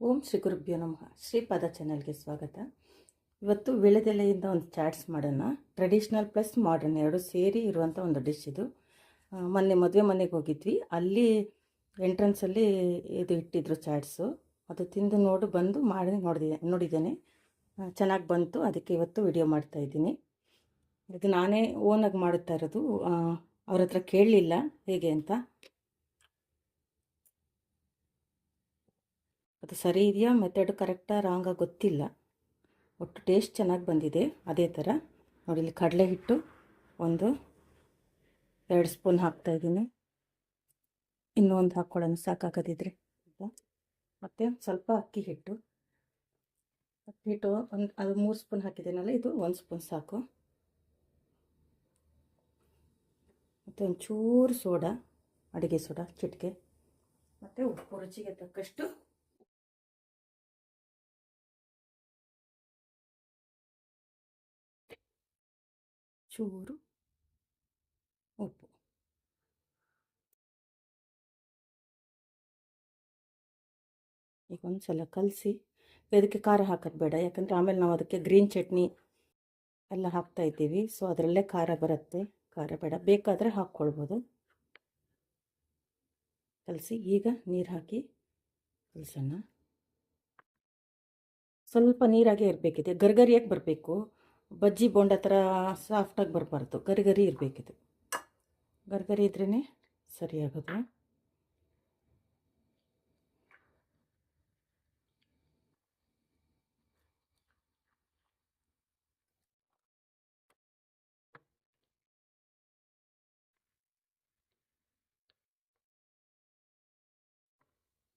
ಓಂ ಶ್ರೀ ಗುರುಭ್ಯೋ ನಮಃ. ಶ್ರೀಪಾದ ಚಾನಲ್ಗೆ ಸ್ವಾಗತ. ಇವತ್ತು ವಿಳೆದೆಲೆಯಿಂದ ಒಂದು ಚಾಟ್ಸ್ ಮಾಡೋಣ. ಟ್ರೆಡಿಷ್ನಲ್ ಪ್ಲಸ್ ಮಾಡರ್ನ್ ಎರಡು ಸೇರಿ ಇರುವಂಥ ಒಂದು ಡಿಶ್ ಇದು. ಮೊನ್ನೆ ಮದುವೆ ಮನೆಗೆ ಹೋಗಿದ್ವಿ. ಅಲ್ಲಿ ಎಂಟ್ರೆನ್ಸಲ್ಲಿ ಇದು ಇಟ್ಟಿದ್ರು ಚಾಟ್ಸು. ಅದು ತಿಂದು ನೋಡು, ಬಂದು ಮಾಡಿ ನೋಡಿದೆ, ನೋಡಿದ್ದೇನೆ. ಚೆನ್ನಾಗಿ ಬಂತು. ಅದಕ್ಕೆ ಇವತ್ತು ವಿಡಿಯೋ ಮಾಡ್ತಾ ಇದ್ದೀನಿ. ಇದು ನಾನೇ ಓನಾಗಿ ಮಾಡುತ್ತಾ ಇರೋದು. ಅವ್ರ ಹತ್ರ ಕೇಳಲಿಲ್ಲ. ಹೇಗೆ ಅಂತ. ಅದು ಸರಿ ಇದೆಯಾ? ಮೆಥಡ್ ಕರೆಕ್ಟಾ ರಾಂಗ ಗೊತ್ತಿಲ್ಲ. ಒಟ್ಟು ಟೇಸ್ಟ್ ಚೆನ್ನಾಗಿ ಬಂದಿದೆ. ಅದೇ ಥರ ನೋಡಿ, ಇಲ್ಲಿ ಕಡಲೆ ಹಿಟ್ಟು ಒಂದು ಎರಡು ಸ್ಪೂನ್ ಹಾಕ್ತಾಯಿದ್ದೀನಿ ಇನ್ನೂ ಒಂದು ಹಾಕ್ಕೊಳ್ಳೋಣ ಸಾಕಾಗದಿದ್ರೆ. ಮತ್ತು ಸ್ವಲ್ಪ ಅಕ್ಕಿ ಹಿಟ್ಟು. ಅಕ್ಕಿ ಹಿಟ್ಟು ಒಂದು, ಅದು ಮೂರು ಸ್ಪೂನ್ ಹಾಕಿದ್ದೀನಲ್ಲ, ಇದು ಒಂದು ಸ್ಪೂನ್ ಸಾಕು. ಮತ್ತು ಒಂಚೂರು ಸೋಡಾ, ಅಡುಗೆ ಸೋಡಾ, ಚಿಟಿಕೆ. ಮತ್ತು ಉಪ್ಪು, ರುಚಿಗೆ ತಕ್ಕಷ್ಟು ಚೂರು ಉಪ್ಪು. ಈಗ ಒಂದು ಸಲ ಕಲಸಿ, ಇದಕ್ಕೆ ಖಾರ ಹಾಕೋದು ಬೇಡ. ಯಾಕಂದರೆ ಆಮೇಲೆ ನಾವು ಅದಕ್ಕೆ ಗ್ರೀನ್ ಚಟ್ನಿ ಎಲ್ಲ ಹಾಕ್ತಾ ಇದ್ದೀವಿ. ಸೊ, ಅದರಲ್ಲೇ ಖಾರ ಬರುತ್ತೆ. ಖಾರ ಬೇಡ. ಬೇಕಾದರೆ ಹಾಕ್ಕೊಳ್ಬೋದು. ಕಲಸಿ, ಈಗ ನೀರು ಹಾಕಿ ಕಲಸೋಣ. ಸ್ವಲ್ಪ ನೀರಾಗೆ ಇರಬೇಕಿದೆ. ಗರ್ಗರಿಯಾಗಿ ಬರಬೇಕು. ಬಜ್ಜಿ ಬೋಂಡ ಥರ ಸಾಫ್ಟಾಗಿ ಬರಬಾರ್ದು. ಗರಿ ಗರಿ ಇರಬೇಕಿದು. ಗರಿ ಇದ್ರೇ ಸರಿಯಾಗೋದು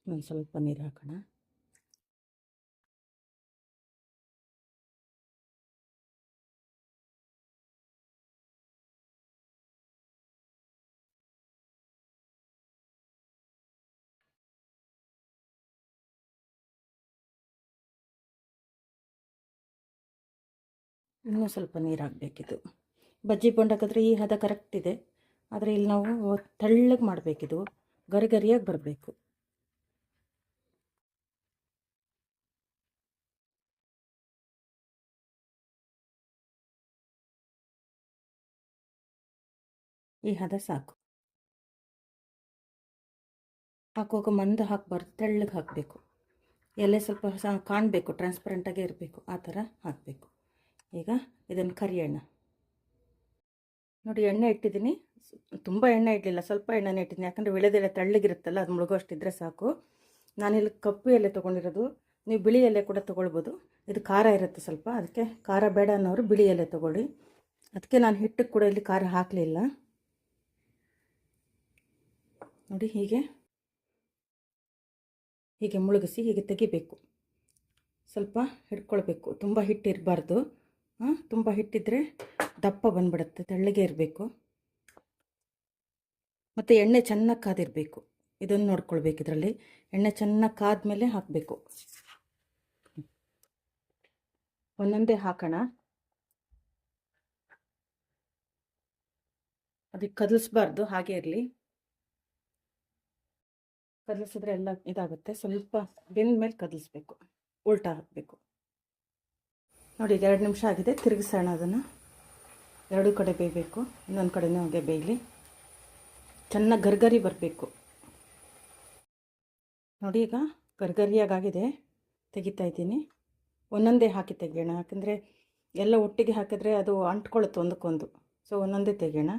ಒಂದು ಸ್ವಲ್ಪ ನೀರು ಹಾಕೋಣ. ಇನ್ನೂ ಸ್ವಲ್ಪ ನೀರು ಹಾಕಬೇಕಿದು ಬಜ್ಜಿ ಬೋಂಡಕ್ಕಾದ್ರೆ ಈ ಹದ ಕರೆಕ್ಟ್ ಇದೆ. ಆದರೆ ಇಲ್ಲಿ ನಾವು ತೆಳ್ಳಗೆ ಮಾಡಬೇಕಿದು. ಗರಿ ಗರಿಯಾಗಿ ಬರಬೇಕು. ಈ ಹದ ಸಾಕು. ಹಾಕುವಾಗ ಮಂದ ಹಾಕಬಾರ್ದು ತೆಳ್ಳಗೆ ಹಾಕಬೇಕು. ಎಲೆ ಸ್ವಲ್ಪ ಕಾಣಬೇಕು ಟ್ರಾನ್ಸ್ಪರೆಂಟಾಗೇ ಇರಬೇಕು. ಆ ಥರ ಹಾಕಬೇಕು. ಈಗ ಇದನ್ನು ಕರಿಯೋಣ ನೋಡಿ, ಎಣ್ಣೆ ಇಟ್ಟಿದ್ದೀನಿ. ತುಂಬ ಎಣ್ಣೆ ಇಡಲಿಲ್ಲ, ಸ್ವಲ್ಪ ಎಣ್ಣೆನೇ ಇಟ್ಟಿದ್ದೀನಿ. ಯಾಕಂದರೆ ವಿಳೆದೆಲೆ ತೆಳ್ಳಗಿರುತ್ತಲ್ಲ, ಅದು ಮುಳುಗೋಷ್ಟಿದ್ರೆ ಸಾಕು. ನಾನಿಲ್ಲಿ ಕಪ್ಪು ಎಲೆ ತೊಗೊಂಡಿರೋದು. ನೀವು ಬಿಳಿ ಎಲೆ ಕೂಡ ತೊಗೊಳ್ಬೋದು. ಇದು ಖಾರ ಇರುತ್ತೆ ಸ್ವಲ್ಪ. ಅದಕ್ಕೆ ಖಾರ ಬೇಡ ಅನ್ನೋರು ಬಿಳಿ ಎಲೆ ತೊಗೊಳ್ಳಿ. ಅದಕ್ಕೆ ನಾನು ಹಿಟ್ಟಿಗೆ ಕೂಡ ಇಲ್ಲಿ ಖಾರ ಹಾಕಲಿಲ್ಲ. ನೋಡಿ, ಹೀಗೆ. ಹೀಗೆ ಮುಳುಗಿಸಿ ಹೀಗೆ ತೆಗಿಬೇಕು. ಸ್ವಲ್ಪ ಹಿಡ್ಕೊಳ್ಬೇಕು. ತುಂಬ ಹಿಟ್ಟು ಇರಬಾರ್ದು. ತುಂಬ ಹಿಟ್ಟಿದ್ರೆ ದಪ್ಪ ಬಂದ್ಬಿಡುತ್ತೆ, ತೆಳ್ಳಗೆ ಇರಬೇಕು. ಮತ್ತು ಎಣ್ಣೆ ಚೆನ್ನಾಗಿ ಕಾದಿರಬೇಕು. ಇದನ್ನು ನೋಡ್ಕೊಳ್ಬೇಕು ಇದರಲ್ಲಿ. ಎಣ್ಣೆ ಚೆನ್ನಾಗಿ ಕಾದ್ಮೇಲೆ ಹಾಕಬೇಕು. ಒಂದೊಂದೇ ಹಾಕೋಣ. ಅದಕ್ಕೆ ಕದಲಿಸ್ಬಾರ್ದು, ಹಾಗೆ ಇರಲಿ. ಕದಲಿಸಿದ್ರೆ ಎಲ್ಲ ಇದಾಗುತ್ತೆ. ಸ್ವಲ್ಪ ಬೆಂದ ಮೇಲೆ ಕದಲಿಸ್ಬೇಕು. ಉಲ್ಟಾ ಹಾಕಬೇಕು. ನೋಡಿ, ಈಗ ಎರಡು ನಿಮಿಷ ಆಗಿದೆ. ತಿರುಗಿಸೋಣ ಅದನ್ನು. ಎರಡೂ ಕಡೆ ಬೇಯಬೇಕು, ಇನ್ನೊಂದು ಕಡೆನೂ ಹಾಗೆ ಬೇಯಲಿ. ಚೆನ್ನಾಗಿ ಗರ್ಗರಿ ಬರಬೇಕು. ನೋಡಿ, ಈಗ ಗರ್ಗರಿಯಾಗಾಗಿದೆ. ತೆಗಿತಾ ಇದ್ದೀನಿ. ಒಂದೊಂದೇ ಹಾಕಿ ತೆಗೆಯೋಣ. ಯಾಕೆಂದರೆ ಎಲ್ಲ ಒಟ್ಟಿಗೆ ಹಾಕಿದ್ರೆ ಅದು ಅಂಟ್ಕೊಳ್ಳುತ್ತೆ ಒಂದಕ್ಕೊಂದು. ಸೊ ಒಂದೊಂದೇ ತೆಗೆಯೋಣ.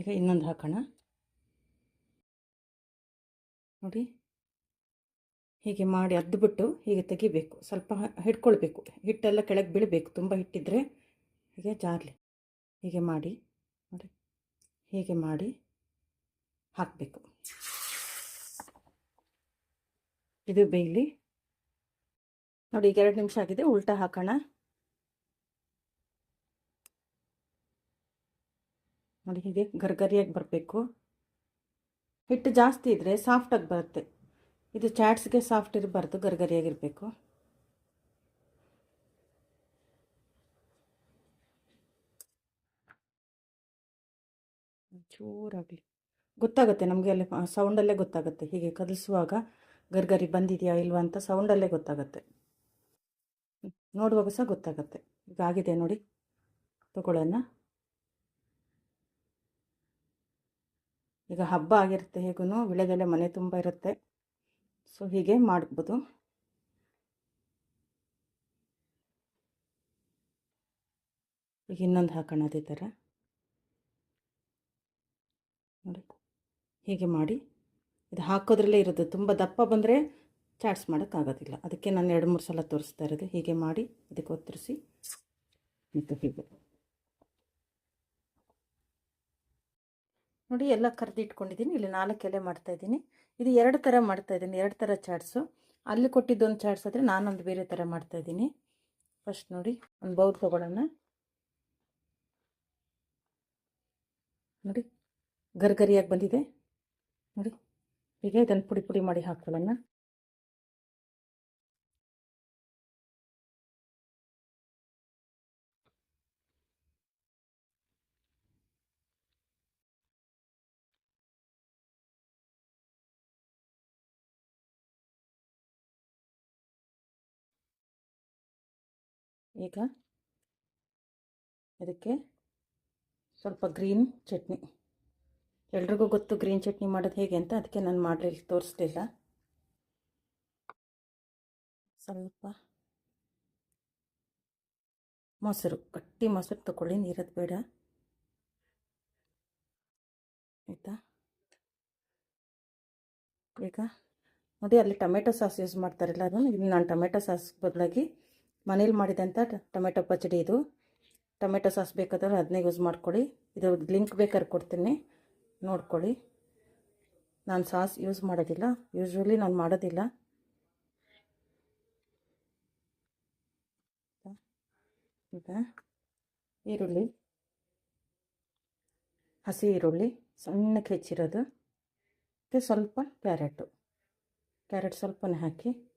ಈಗ ಇನ್ನೊಂದು ಹಾಕೋಣ. ನೋಡಿ. ಹೀಗೆ ಮಾಡಿ ಅದ್ದುಬಿಟ್ಟು ಹೀಗೆ ತೆಗಿಬೇಕು. ಸ್ವಲ್ಪ ಹಿಡ್ಕೊಳ್ಬೇಕು. ಹಿಟ್ಟೆಲ್ಲ ಕೆಳಗೆ ಬೀಳಬೇಕು. ತುಂಬ ಹಿಟ್ಟಿದ್ರೆ ಹೀಗೆ ಜಾರ್ಲಿ. ಹೀಗೆ ಮಾಡಿ, ನೋಡಿ. ಹೀಗೆ ಮಾಡಿ ಹಾಕಬೇಕು. ಇದು ಬೇಯಲಿ. ನೋಡಿ, ಈಗ ಎರಡು ನಿಮಿಷ ಆಗಿದೆ. ಉಲ್ಟಾ ಹಾಕೋಣ. ನೋಡಿ, ಹೀಗೆ ಗರ್ಗರಿಯಾಗಿ ಬರಬೇಕು. ಹಿಟ್ಟು ಜಾಸ್ತಿ ಇದ್ದರೆ ಸಾಫ್ಟಾಗಿ ಬರುತ್ತೆ. ಇದು ಚಾಟ್ಸ್ಗೆ ಸಾಫ್ಟ್ ಇರಬಾರ್ದು, ಗರ್ಗರಿಯಾಗಿರಬೇಕು. ಜೋರಾಗಲಿ ಗೊತ್ತಾಗುತ್ತೆ ನಮಗೆ ಅಲ್ಲಿ ಸೌಂಡಲ್ಲೇ ಗೊತ್ತಾಗುತ್ತೆ. ಹೀಗೆ ಕದಲಿಸುವಾಗ ಗರ್ಗರಿ ಬಂದಿದೆಯಾ ಇಲ್ವಾ ಅಂತ ಸೌಂಡಲ್ಲೇ ಗೊತ್ತಾಗುತ್ತೆ. ನೋಡುವಾಗ ಸಹ ಗೊತ್ತಾಗುತ್ತೆ. ಈಗ ಆಗಿದೆ ನೋಡಿ, ತಗೊಳ್ಳೋಣ. ಈಗ ಹಬ್ಬ ಆಗಿರುತ್ತೆ ಹೇಗೂ ವಿಳೆದೆಲೆ ಮನೆ ತುಂಬ ಇರುತ್ತೆ. ಸೊ ಹೀಗೆ ಮಾಡ್ಬೋದು. ಈಗ ಇನ್ನೊಂದು ಹಾಕೋಣ ಅದೇ ಥರ. ನೋಡಿ, ಹೀಗೆ ಮಾಡಿ. ಇದು ಹಾಕೋದ್ರಲ್ಲೇ ಇರೋದು. ತುಂಬ ದಪ್ಪ ಬಂದರೆ ಚಾಟ್ಸ್ ಮಾಡೋಕ್ಕಾಗೋದಿಲ್ಲ ಅದಕ್ಕೆ ನಾನು ಎರಡು ಮೂರು ಸಲ ತೋರಿಸ್ತಾ ಇರೋದು. ಹೀಗೆ ಮಾಡಿ ಅದಕ್ಕೆ ಒತ್ತರಿಸಿ. ಮತ್ತು ಹೀಗೆ. ನೋಡಿ ಎಲ್ಲ ಕರೆದು ಇಟ್ಕೊಂಡಿದ್ದೀನಿ ಇಲ್ಲಿ ನಾಲ್ಕು ಎಲೆ ಮಾಡ್ತಾಯಿದ್ದೀನಿ ಇದು ಎರಡು ಥರ ಮಾಡ್ತಾಯಿದ್ದೀನಿ ಎರಡು ಥರ ಚಾಟ್ಸು. ಅಲ್ಲಿ ಕೊಟ್ಟಿದ್ದೊಂದು ಚಾಟ್ಸ್ ಆದರೆ ನಾನೊಂದು ಬೇರೆ ಥರ ಮಾಡ್ತಾಯಿದ್ದೀನಿ ಫಸ್ಟ್ ನೋಡಿ, ಒಂದು ಬೌಲ್ ತೊಗೊಳ್ಳೋಣ. ನೋಡಿ, ಗರ್ಗರಿಯಾಗಿ ಬಂದಿದೆ. ನೋಡಿ ಹೀಗೆ ಇದನ್ನು ಪುಡಿ ಪುಡಿ ಮಾಡಿ ಹಾಕ್ಕೊಳ್ಳೋಣ ಈಗ ಇದಕ್ಕೆ ಸ್ವಲ್ಪ ಗ್ರೀನ್ ಚಟ್ನಿ. ಎಲ್ರಿಗೂ ಗೊತ್ತು ಗ್ರೀನ್ ಚಟ್ನಿ ಮಾಡೋದು ಹೇಗೆ ಅಂತ, ಅದಕ್ಕೆ ನಾನು ಮಾಡಲಿಲ್ಲ ತೋರಿಸ್ಲಿಲ್ಲ. ಸ್ವಲ್ಪ ಮೊಸರು, ಗಟ್ಟಿ ಮೊಸರು ತಗೊಳ್ಳಿ ನೀರದು ಬೇಡ. ಆಯಿತಾ? ಈಗ ನೋಡಿ ಅಲ್ಲಿ ಟೊಮೆಟೊ ಸಾಸ್ ಯೂಸ್ ಮಾಡ್ತಾರಲ್ಲ ಅದನ್ನು, ಇಲ್ಲಿ ನಾನು ಟೊಮೆಟೊ ಸಾಸ್ ಬದಲಾಗಿ ಮನೇಲಿ ಮಾಡಿದಂಥ ಟೊಮೆಟೊ ಪಚಡಿ ಇದು. ಟೊಮೆಟೊ ಸಾಸ್ ಬೇಕಾದ್ರೆ ಅದನ್ನೇ ಯೂಸ್ ಮಾಡ್ಕೊಳ್ಳಿ. ಇದು ಲಿಂಕ್ ಬೇಕಾದ್ರೆ ಕೊಡ್ತೀನಿ. ನೋಡ್ಕೊಳ್ಳಿ. ನಾನು ಸಾಸ್ ಯೂಸ್ ಮಾಡೋದಿಲ್ಲ. ಯೂಶ್ವಲಿ ನಾನು ಮಾಡೋದಿಲ್ಲ. ಈಗ ಈರುಳ್ಳಿ, ಹಸಿ ಈರುಳ್ಳಿ, ಸಣ್ಣಕ್ಕೆ ಹೆಚ್ಚಿರೋದು. ಮತ್ತು ಸ್ವಲ್ಪ ಕ್ಯಾರೆಟು. ಕ್ಯಾರೆಟ್ ಸ್ವಲ್ಪನೇ ಹಾಕಿ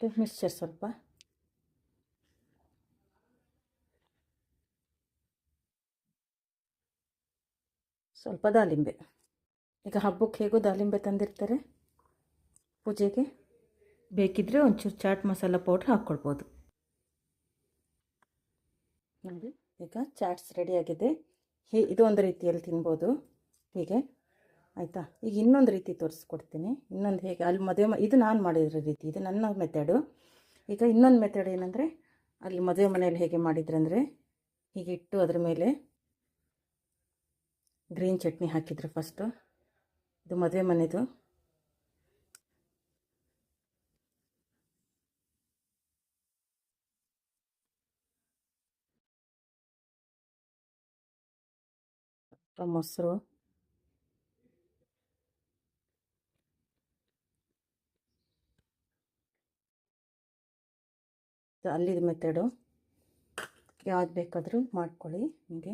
ಮತ್ತು ಮಿಕ್ಸ್ಚರ್ ಸ್ವಲ್ಪ ಸ್ವಲ್ಪ ದಾಳಿಂಬೆ ಈಗ ಹಬ್ಬಕ್ಕೆ ಹೇಗೋ ದಾಳಿಂಬೆ ತಂದಿರ್ತಾರೆ ಪೂಜೆಗೆ ಬೇಕಿದ್ದರೆ ಒಂಚೂರು ಚಾಟ್ ಮಸಾಲ ಪೌಡ್ರ್ ಹಾಕ್ಕೊಳ್ಬೋದು ನೋಡಿ ಈಗ ಚಾಟ್ಸ್ ರೆಡಿಯಾಗಿದೆ ಹೀ ಇದು ಒಂದು ರೀತಿಯಲ್ಲಿ ತಿನ್ಬೋದು ಹೀಗೆ ಆಯಿತಾ? ಈಗ ಇನ್ನೊಂದು ರೀತಿ ತೋರಿಸ್ಕೊಡ್ತೀನಿ. ಇನ್ನೊಂದು ಹೇಗೆ? ಅಲ್ಲಿ ಮದುವೆ ಇದು ನಾನು ಮಾಡಿರೋ ರೀತಿ, ಇದು ನನ್ನ ಮೆಥಡು ಈಗ ಇನ್ನೊಂದು ಮೆಥಡ್ ಏನಂದರೆ, ಅಲ್ಲಿ ಮದುವೆ ಮನೆಯಲ್ಲಿ ಹೇಗೆ ಮಾಡಿದ್ರಂದರೆ ಹೀಗೆ ಇಟ್ಟು ಅದ್ರ ಮೇಲೆ ಗ್ರೀನ್ ಚಟ್ನಿ ಹಾಕಿದ್ರು ಫಸ್ಟು ಇದು ಮದುವೆ ಮನೆದು. ಮೊಸರು. ಅಲ್ಲಿದು ಮೆಥಡು ಯಾವ್ದು ಬೇಕಾದರೂ ಮಾಡ್ಕೊಳ್ಳಿ ನಿಮಗೆ.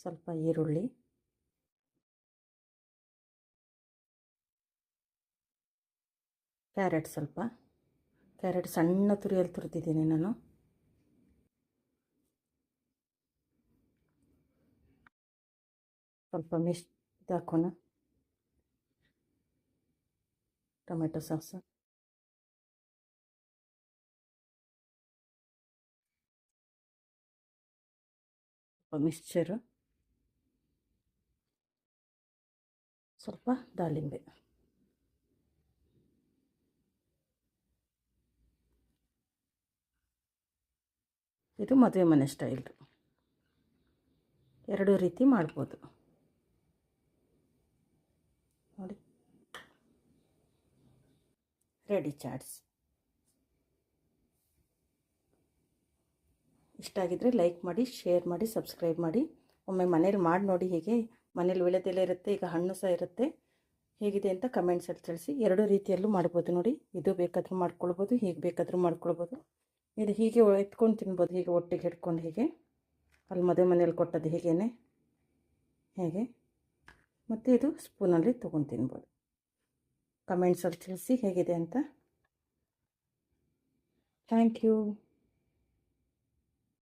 ಸ್ವಲ್ಪ ಈರುಳ್ಳಿ. ಕ್ಯಾರೆಟ್ ಸ್ವಲ್ಪ. ಕ್ಯಾರೆಟ್ ಸಣ್ಣ ತುರಿಯಲ್ಲಿ ತುರಿದಿದ್ದೀನಿ ನಾನು. ಸ್ವಲ್ಪ ಮಿಶ್ ಹಾಕೋಣ. Tomato sauce. ಮಿಕ್ಸ್ಚರು ಸ್ವಲ್ಪ ದಾಳಿಂಬೆ ಇದು ಮದುವೆ ಮನೆ ಸ್ಟೈಲ್ ಎರಡು ರೀತಿ ಮಾಡ್ಬೋದು ನೋಡಿ ರೆಡಿ ಚಾಟ್ಸ್ ಇಷ್ಟ ಆಗಿದ್ದರೆ ಲೈಕ್ ಮಾಡಿ ಶೇರ್ ಮಾಡಿ ಸಬ್ಸ್ಕ್ರೈಬ್ ಮಾಡಿ. ಒಮ್ಮೆ ಮನೇಲಿ ಮಾಡಿ ನೋಡಿ ಹೇಗೆ. ಮನೇಲಿ ವಿಳೆದೆಲೆ ಇರುತ್ತೆ, ಈಗ ಹಣ್ಣು ಸಹ ಇರುತ್ತೆ. ಹೇಗಿದೆ ಅಂತ ಕಮೆಂಟ್ಸಲ್ಲಿ ತಿಳಿಸಿ. ಎರಡೂ ರೀತಿಯಲ್ಲೂ ಮಾಡ್ಬೋದು ನೋಡಿ. ಇದು ಬೇಕಾದರೂ ಮಾಡ್ಕೊಳ್ಬೋದು, ಹೀಗೆ ಬೇಕಾದರೂ ಮಾಡ್ಕೊಳ್ಬೋದು. ಇದು ಹೀಗೆ ಎತ್ಕೊಂಡು ತಿನ್ಬೋದು, ಹೀಗೆ ಒಟ್ಟಿಗೆ ಹಿಡ್ಕೊಂಡು ಹೀಗೆ. ಅಲ್ಲಿ ಮದುವೆ ಮನೇಲಿ ಕೊಟ್ಟದ್ದು ಹೀಗೇ ಹೇಗೆ? ಮತ್ತು ಇದು ಸ್ಪೂನಲ್ಲಿ ತೊಗೊಂಡು ತಿನ್ಬೋದು. ಕಮೆಂಟ್ಸಲ್ಲಿ ತಿಳಿಸಿ ಹೇಗಿದೆ ಅಂತ. Thank you